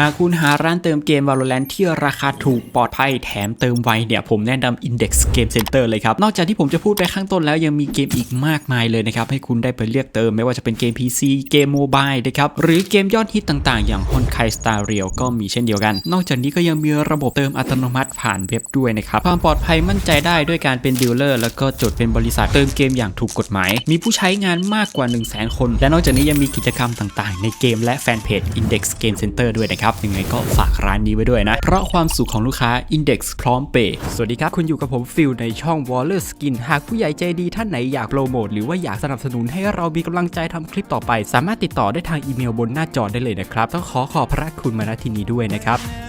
หากคุณหาร้านเติมเกม Valorant ที่ราคาถูกปลอดภัยแถมเติมไวเนี่ย ผมแนะนำ Index Game Center เลยครับ นอกจากที่ผมจะพูดไปข้างต้นแล้วยังมีเกมอีกมากมายเลยนะครับ ให้คุณได้ไปเลือกเติมไม่ว่าจะเป็นเกม PC เกมโมบายนะครับ หรือเกมยอดฮิตต่างๆ อย่าง Honkai Star Rail ก็มีเช่นเดียวกัน นอกจากนี้ก็ยังมีระบบเติมอัตโนมัติผ่านเว็บด้วยนะครับความปลอดภัยมั่นใจได้ด้วยการเป็นดีลเลอร์แล้วก็จดเป็นบริษัทเติมเกมอย่างถูกกฎหมาย มีผู้ใช้งานมากกว่า 1 0 0 0 0แคน และนอกจากนี้ยังมีกิจกรรมต่างๆ ในเกมและแฟนเพจ Index Game Center ด้วยนะครับยังไงก็ฝากร้านนี้ไว้ด้วยนะ เพราะความสุขของลูกค้า Index พร้อมเปย์สวัสดีครับ คุณอยู่กับผมฟิลในช่อง Waller Skin หากผู้ใหญ่ใจดีท่านไหนอยากโปรโมทหรือว่าอยากสนับสนุนให้เรามีกำลังใจทำคลิปต่อไป สามารถติดต่อได้ทางอีเมลบนหน้าจอได้เลยนะครับต้องขอขอบพระคุณมาณที่นี้ด้วยนะครับ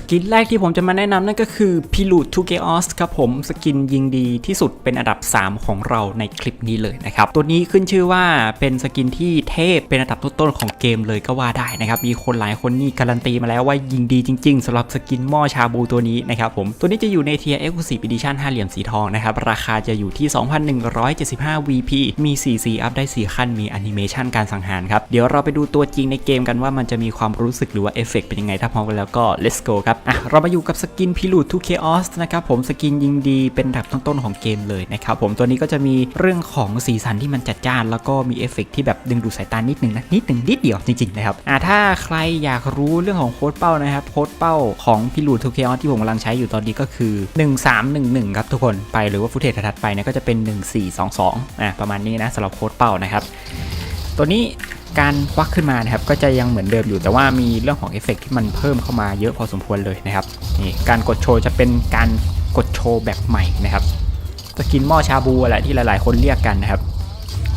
สกินแรกที่ผมจะมาแนะนำนั่นก็คือ p i l u t 2 Chaos ครับผมสกินยิงดีที่สุดเป็นอันดับ 3 ของเราในคลิปนี้เลยนะครับ ตัวนี้ขึ้นชื่อว่าเป็นสกินที่เทพเป็นอันดับต้นๆของเกมเลยก็ว่าได้นะครับ มีคนหลายคนนี่การันตีมาแล้วว่ายิงดีจริงๆสำหรับสกินหม้อชาบูตัวนี้นะครับผมตัวนี้จะอยู่ในเทียร์ Exclusive Edition ห้าเหลี่ยมสีทองนะครับราคาจะอยู่ที่ 2,175 VP มี 4 สีอัพได้ 4 ขั้นมีแอนิเมชันการสังหารครับเดี๋ยวเราไปดูตัวจริงในเกมกันว่ามันจะมีความรู้สึกหรือว่าเอฟเฟกเป็นยังไงถ้าพร้อมกันแล้วก็ let's go ครับอะเรามาอยู่กับสกินพิลูดทูเคออสนะครับผมสกินยิงดีเป็นดับต้นๆของเกมเลยนะครับผมตัวนี้ก็จะมีเรื่องของสีสันที่มันจัดจ้าน แล้วก็มีเอฟเฟกต์ที่แบบดึงดูดสายตานิดหนึ่งนะนิดหนึ่งนิดเดียวจริงๆนะครับอะถ้าใครอยากรู้เรื่องของโค้ดเป้านะครับโค้ดเป้าของพิลูดทูเคออสที่ผมกำลังใช้อยู่ตอนนี้ก็คือ 1311 ครับทุกคนไปหรือว่าฟุตเทจถัดไปนี่ยก็จะเป็น 1422อะประมาณนี้นะสำหรับโค้ดเป้านะครับตัวนี้ การควักขึ้นมานะครับก็จะยังเหมือนเดิมอยู่แต่ว่ามีเรื่องของเอฟเฟกต์ที่มันเพิ่มเข้ามาเยอะพอสมควรเลยนะครับนี่การกดโชว์จะเป็นการกดโชว์แบบใหม่นะครับสกินหม้อชาบูอะไรที่หลายๆ คนเรียกกันนะครับ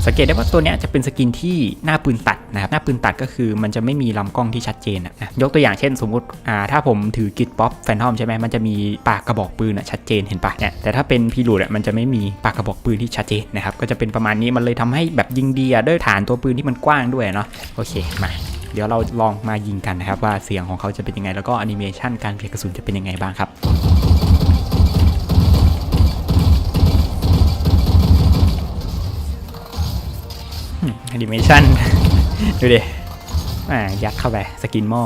สังเกตได้ว่าตัวเนี้ยจะเป็นสกินที่หน้าปืนตัด นะครับหน้าปืนตัดก็คือมันจะไม่มีลำกล้องที่ชัดเจนนะยกตัวอย่างเช่นสมมุติอ่าถ้าผมถือกิดป๊อปแฟนทอมใช่ไหมมันจะมีปากกระบอกปืนอะชัดเจนเห็นปะเนี่ยแต่ถ้าเป็นพีรูดอะมันจะไม่มีปากกระบอกปืนที่ชัดเจนนะครับก็จะเป็นประมาณนี้มันเลยทำให้แบบยิงดีอะด้วยฐานตัวปืนที่มันกว้างด้วยเนาะโอเคมาเดี๋ยวเราลองมายิงกันนะครับว่าเสียงของเขาจะเป็นยังไง แล้วก็แอนิเมชันการเปลี่ยนกระสุนจะเป็นยังไงบ้างครับแอนิเมชัน ดูดิอ่ายัดเข้าไปสกินหม้อ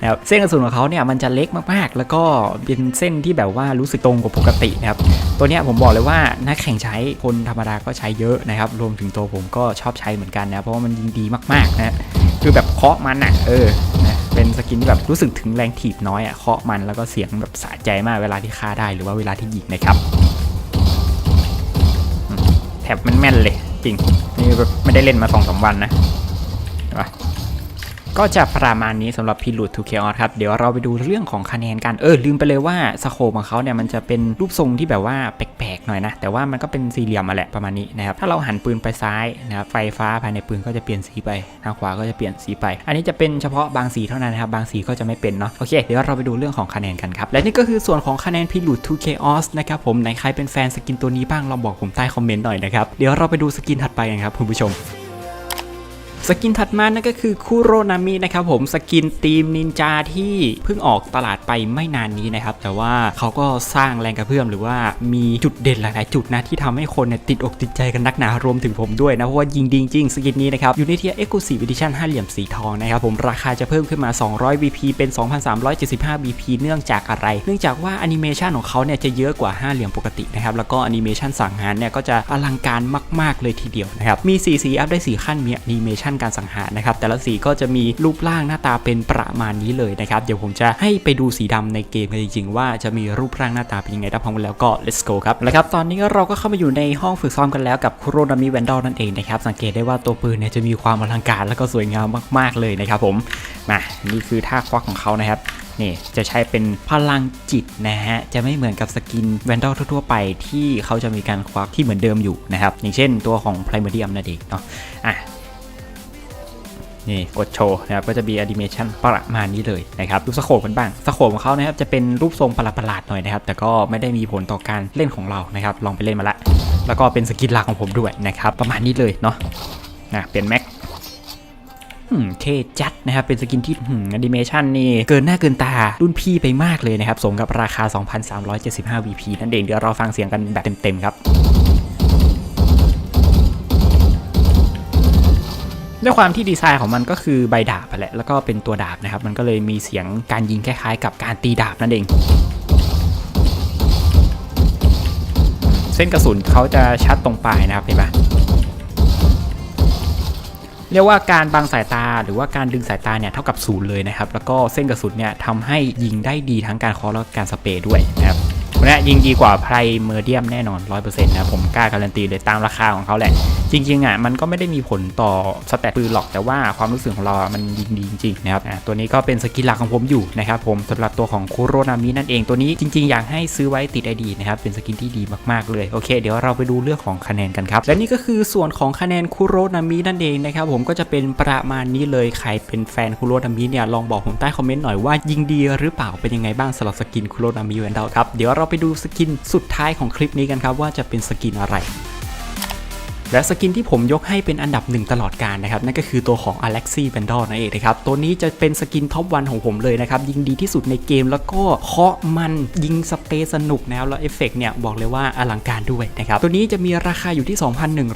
นะครับเส้นกระสุนของเขาเนี่ยมันจะเล็กมากๆ แล้วก็เป็นเส้นที่แบบว่ารู้สึกตรงกว่าปกตินะครับตัวเนี้ยผมบอกเลยว่านักแข่งใช้คนธรรมดาก็ใช้เยอะนะครับรวมถึงตัวผมก็ชอบใช้เหมือนกันนะเพราะว่ามันยิงดีมากๆนะคือแบบเคาะมันอะเออนะเป็นสกินที่แบบรู้สึกถึงแรงถีบน้อยอะเคาะมันแล้วก็เสียงแบบสะใจมากเวลาที่ฆ่าได้หรือว่าเวลาที่ยิงนะครับแถบมันแม่นเลยจริง นี่แบบไม่ได้เล่นมาสองสามวันนะ ก็จะประมาณนี้สำหรับพิลูดทูเคออครับ เดี๋ยวเราไปดูเรื่องของคะแนนกัน เออ ลืมไปเลยว่าสโคปของเขาเนี่ยมันจะเป็นรูปทรงที่แบบว่าแปลกๆหน่อยนะ แต่ว่ามันก็เป็นสี่เหลี่ยมมาแหละประมาณนี้นะครับ ถ้าเราหันปืนไปซ้ายนะครับไฟฟ้าภายในปืนก็จะเปลี่ยนสีไปทางขวาก็จะเปลี่ยนสีไป อันนี้จะเป็นเฉพาะบางสีเท่านั้นนะครับ บางสีก็จะไม่เป็นเนาะ โอเค เดี๋ยวเราไปดูเรื่องของคะแนนกันครับ และนี่ก็คือส่วนของคะแนนพิลูดทูเคออสนะครับผมไหนใครเป็นแฟนสกินตัวนี้บ้างเราบอกผมใต้คอมเมนต์หน่อยนะครับ เดี๋ยวเราไปดูสกินถัดไปกันครับคุณผู้ชม กินถัดมานั่นก็คือคุโรนามินะครับผมสกินทีมนินจาที่เพิ่งออกตลาดไปไม่นานนี้นะครับ แต่ว่าเขาก็สร้างแรงกระเพื่อมหรือว่ามีจุดเด่นหลาย ๆ จุดนะที่ทำให้คนเนี่ยติดอกติดใจกันนักหนารวมถึงผมด้วยนะ เพราะว่ายิงดีจริงๆสกินนี้นะครับอยู่ในเทียร์ Exclusive Edition ห้าเหลี่ยมสีทองนะครับผมราคาจะเพิ่มขึ้นมา 200 VP เป็น 2,375 VP เนื่องจากอะไร เนื่องจากว่าแอนิเมชันของเขาเนี่ยจะเยอะกว่าห้าเหลี่ยมปกตินะครับแล้วก็แอนิเมชันสังหารเนี่ยก็จะอลังการมาก ๆ เลยทีเดียวนะครับมีสีสีอัพได้สีขั้นมีแอนิเมชันการสังหารนะครับแต่ละสีก็จะมีรูปร่างหน้าตาเป็นประมาณนี้เลยนะครับเดี๋ยวผมจะให้ไปดูสีดำในเกมกันจริงๆว่าจะมีรูปร่างหน้าตาเป็นยังไงถ้าพร้อมแล้วก็ let's go ครับแล้วครับตอนนี้เราก็เข้ามาอยู่ในห้องฝึกซ้อมกันแล้วกับคุโรนามิแวนดอลนั่นเองนะครับสังเกตได้ว่าตัวปืนเนี่ยจะมีความอลังการแล้วก็สวยงามมากๆเลยนะครับผมมานี่คือท่าควักของเขานะครับนี่จะใช้เป็นพลังจิตนะฮะ จะไม่เหมือนกับสกินแวนดอลทั่วๆไปที่เขาจะมีการควักที่เหมือนเดิมอยู่นะครับ อย่างเช่นตัวของ Primordium นั่นเองเนาะอะ นี่กดโชว์นะครับก็จะมีแอนิเมชันประมาณนี้เลยนะครับดูสโคปกันบ้างสโคปของเขานะครับจะเป็นรูปทรงประหลาดๆหน่อยนะครับแต่ก็ไม่ได้มีผลต่อการเล่นของเรานะครับลองไปเล่นมาละ แล้วก็เป็นสกินหลักของผมด้วยนะครับประมาณนี้เลยเนาะนะเปลี่ยนแม็กอืมเท่จัดนะครับ เป็นสกินที่แอนิเมชันนี่ เกินหน้าเกินตา รุ่นพี่ไปมากเลยนะครับ สมกับราคา 2,375 VP นั่นเอง เดี๋ยวเราฟังเสียงกันแบบเต็ม ๆ ครับ ด้วยความที่ดีไซน์ของมันก็คือใบดาบอะแหละแล้วก็เป็นตัวดาบนะครับ มันก็เลยมีเสียงการยิงคล้ายๆ กับการตีดาบนั่นเอง เส้นกระสุนเขาจะชัดตรงปลายนะครับเห็นปะเรียกว่าการบังสายตาหรือว่าการดึงสายตาเนี่ยเท่ากับศูนย์เลยนะครับ แล้วก็เส้นกระสุนเนี่ยทำให้ยิงได้ดีทั้งการคอและการสเปรย์ด้วยนะครับวันนี้ยิงดีกว่าไพรเมอร์เดียมแน่นอน 100%นะครับผมกล้าการันตีเลยตามราคาของเขาแหละ จริงๆอะมันก็ไม่ได้มีผลต่อสแตทปืนหรอกแต่ว่าความรู้สึกของเรามันยิงดีจริงๆนะครับอะตัวนี้ก็เป็นสกินหลักของผมอยู่นะครับผมสำหรับตัวของคุโรนามินั่นเองตัวนี้จริงๆ อยากให้ซื้อไว้ติดไอดีนะครับเป็นสกินที่ดีมากๆเลยโอเค เดี๋ยวเราไปดูเรื่องของคะแนนกันครับ และนี่ก็คือส่วนของคะแนนคุโรนามินั่นเองนะครับผมก็จะเป็นประมาณนี้เลยใครเป็นแฟนคุโรนามิเนี่ยลองบอกผมใต้คอมเมนต์หน่อยว่ายิงดีหรือเปล่าเป็นยังไงบ้างสำหรับสกินคุโรนามิแวนเดอลครับเดี๋ยวเราไปดูสกินสุดท้ายของคลิปนี้กันครับว่าจะเป็นสกินอะไร และสกินที่ผมยกให้เป็นอันดับหนึ่งตลอดการนะครับนั่นก็คือตัวของ Alexi b a n d o นั่นเองนะครับตัวนี้จะเป็นสกินท็อปวันของผมเลยนะครับยิงดีที่สุดในเกมแล้วก็เคาะมันยิงสเปสนุกนะครับแล้วเอฟเฟกต์เนี่ยบอกเลยว่าอลังการด้วยนะครับตัวนี้จะมีราคาอยู่ที่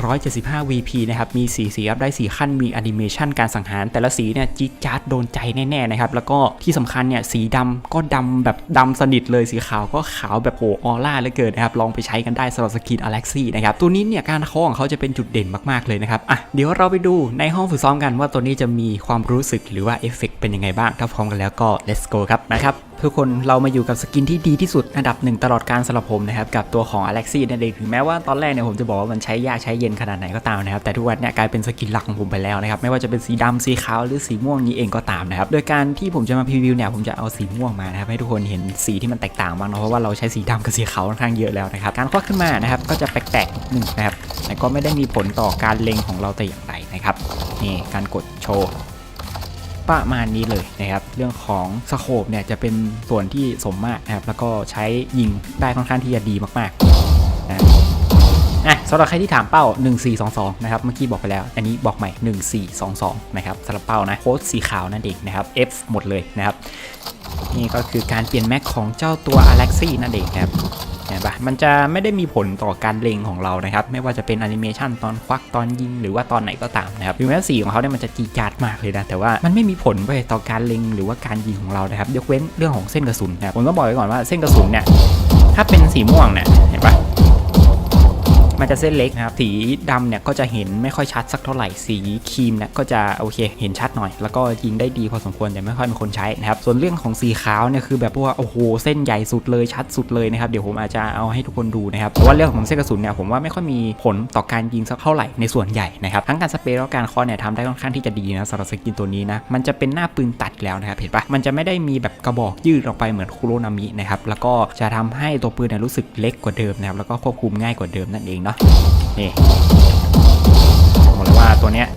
2,175 VP นะครับมีสีสีอัพได้4ขั้นมีแอนิเมชันการสังหาร แต่ละสีเนี่ยจี๊ดจ๊าดโดนใจแน่ๆนะครับแล้วก็ที่สำคัญเนี่ยสีดำก็ดำแบบดำสนิทเลยสีขาวก็ขาวแบบโหออร่าเลือเกินนะครับลองไปใช้กันได้สำหรับสกิน Alexi นะครับตัวนี้เนี่ยการเคาะของเขาจะเป็น็นจุดเด่นมากๆเลยนะครับอะเดี๋ยวเราไปดูในห้องฝึกซ้อมกันว่าตัวนี้จะมีความรู้สึกหรือว่าเอฟเฟกต์เป็นยังไงบ้าง ถ้าพร้อมกันแล้วก็ let's go ครับนะครับ ทุกคนเรามาอยู่กับสกินที่ดีที่สุดอันดับหนึ่งตลอดการสำหรับผมนะครับกับตัวของ Alexi นั่นเองถึงแม้ว่าตอนแรกเนี่ยผมจะบอกว่ามันใช้ยากใช้เย็นขนาดไหนก็ตามนะครับแต่ทุกวันเนี่ยกลายเป็นสกินหลักของผมไปแล้วนะครับไม่ว่าจะเป็นสีดำสีขาวหรือสีม่วงนี้เองก็ตามนะครับโดยการที่ผมจะมาพรีวิวเนี่ยผมจะเอาสีม่วงมานะครับให้ทุกคนเห็นสีที่มันแตกต่างบ้างเนาะเพราะว่าเราใช้สีดำกับสีขาวค่อนข้างเยอะแล้วนะครับการควักขึ้นมานะครับก็จะแปลกๆนิดนึงนะครับแต่ก็ไม่ได้มีผลต่อการเล็งของเราแต่อย่างใดนะครับนี่การกดโชว์ ประมาณนี้เลยนะครับ เรื่องของสโคปเนี่ยจะเป็นส่วนที่สมมากนะครับ แล้วก็ใช้ยิงได้ค่อนข้างที่จะดีมากๆนะอะสำหรับใครที่ถามเป้า 1422 นะครับ เมื่อกี้บอกไปแล้ว อันนี้บอกใหม่ 1422 นะครับสำหรับเป้านะ โค้ดสีขาวนั่นเองนะครับ F หมดเลยนะครับ นี่ก็คือการเปลี่ยนแม็กของเจ้าตัว Alexi นั่นเองครับ ห็นปะมันจะไม่ได้มีผลต่อการเล็งของเรานะครับ ไม่ว่าจะเป็นแอนิเมชันตอนควักตอนยิงหรือว่าตอนไหนก็ตามนะครับถึงแม้สีของเขาเนี่ยมันจะจีจาดมากเลยนะแต่ว่ามันไม่มีผลไปต่อการเล็งหรือว่าการยิงของเรานะครับยกเว้นเรื่องของเส้นกระสุนนะครับผมต้องบอกไว้ก่อนว่าเส้นกระสุนเนี่ยถ้าเป็นสีม่วงเนี่ยเห็นปะ มันจะเส้นเล็กนะครับ สีดำเนี่ยก็จะเห็นไม่ค่อยชัดสักเท่าไหร่ สีครีมเนี่ยก็จะโอเคเห็นชัดหน่อย แล้วก็ยิงได้ดีพอสมควรแต่ไม่ค่อยมีคนใช้นะครับ ส่วนเรื่องของสีขาวเนี่ยคือแบบว่าโอ้โหเส้นใหญ่สุดเลยชัดสุดเลยนะครับ เดี๋ยวผมอาจจะเอาให้ทุกคนดูนะครับแต่ว่าเรื่องของเส้นกระสุนเนี่ยผมว่าไม่ค่อยมีผลต่อการยิงสักเท่าไหร่ในส่วนใหญ่นะครับทั้งการสเปรย์แล้วการคอเนี่ยทำได้ค่อนข้างที่จะดีนะสำหรับสกินตัวนี้นะมันจะเป็นหน้าปืนตัดแล้วนะครับเห็นปะมันจะไม่ได้มีแบบกระบอกยืดออกไปเหมือนคูโรนามินะครับแล้วก็จะทำให้ตัวปืนเนี่ยรู้สึกเล็กกว่าเดิมนะครับแล้วก็ควบคุมง่ายกว่าเดิมนั่นเองนะนี่บอกเลยว่าตัวเนี้ย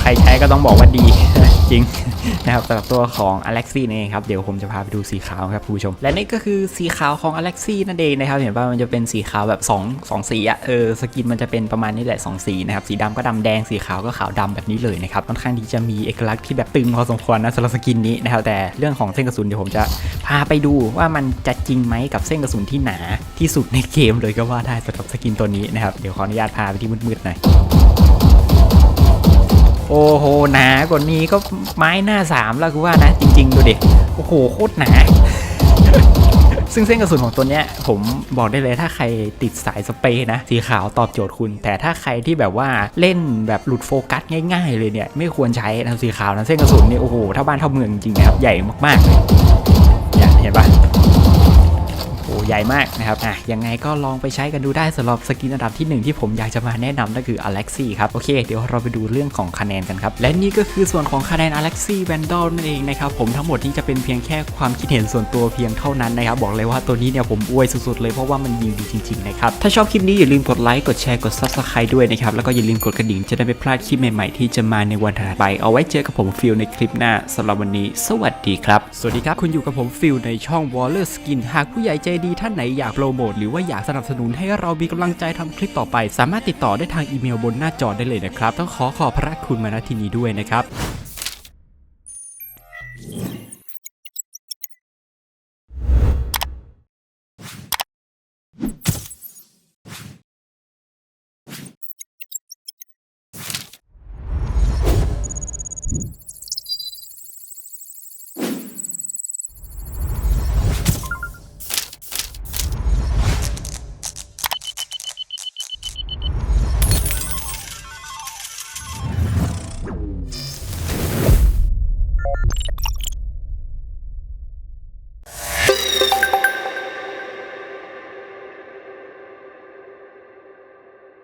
ใครใช้ก็ต้องบอกว่าดีจริงนะครับสำหรับตัวของ Alexi นี่เองครับ เดี๋ยวผมจะพาไปดูสีขาวครับคุณผู้ชม และนี่ก็คือสีขาวของ Alexi นั่นเองนะครับ เห็นป่ะมันจะเป็นสีขาวแบบ2 2สีอะเออสกินมันจะเป็นประมาณนี้แหละ 2 สีนะครับ สีดำก็ดำแดงสีขาวก็ขาวดำแบบนี้เลยนะครับค่อนข้างที่จะมีเอกลักษณ์ที่แบบตึงพอสมควรนะสำหรับสกินนี้นะครับแต่เรื่องของเส้นกระสุนเดี๋ยวผมจะพาไปดูว่ามันจะจริงไหมกับเส้นกระสุนที่หนาที่สุดในเกมเลยก็ว่าได้สำหรับสกินตัวนี้นะครับเดี๋ยวขออนุญาตพาไปที่มืดๆหน่อย โอ้โหหนากว่านี้ก็ไม้หน้าสามแล้วกูว่านะ จริง ๆ ดูดิโอ้โหโคตรหนา ซึ่งเส้นกระสุนของตัวเนี้ย ผมบอกได้เลยถ้าใครติดสายสเปย์นะ สีขาวตอบโจทย์คุณ แต่ถ้าใครที่แบบว่าเล่นแบบหลุดโฟกัสง่าย ๆ เลยเนี่ย ไม่ควรใช้นะสีขาวนะเส้นกระสุนนี่โอ้โหถ้าบ้านเท่าเมืองจริงๆนะครับใหญ่มากๆเลย ใหญ่มากนะครับอะยังไงก็ลองไปใช้กันดูได้สำหรับสกินอันดับที่หนึ่งที่ผมอยากจะมาแนะนำนั่นคือ Alexi ครับโอเค เดี๋ยวเราไปดูเรื่องของคะแนนกันครับ และนี่ก็คือส่วนของคะแนน Alexi Vandal นั่นเองนะครับผมทั้งหมดนี้จะเป็นเพียงแค่ความคิดเห็นส่วนตัวเพียงเท่านั้นนะครับบอกเลยว่าตัวนี้เนี่ยผมอวยสุดๆเลยเพราะว่ามันยิงดีจริงๆนะครับถ้าชอบคลิปนี้อย่าลืมกดไลค์กดแชร์กด Subscribe ด้วยนะครับแล้วก็อย่าลืมกดกระดิ่งจะได้ไม่พลาดคลิปใหม่ๆที่จะมาในวันถัดไปเอาไว้เจอกับผมฟิลในคลิปหน้าสำหรับวันนี้ สวัสดีครับ สวัสดีครับ คุณอยู่กับผมฟิลในช่อง Waller Skin หากผู้ใหญ่ใจดีท่านไหนอยากโปรโมทหรือว่าอยากสนับสนุนให้เรามีกำลังใจทำคลิปต่อไป สามารถติดต่อได้ทางอีเมลบนหน้าจอได้เลยนะครับ ต้องขอขอบพระคุณมาณที่นี้ด้วยนะครับ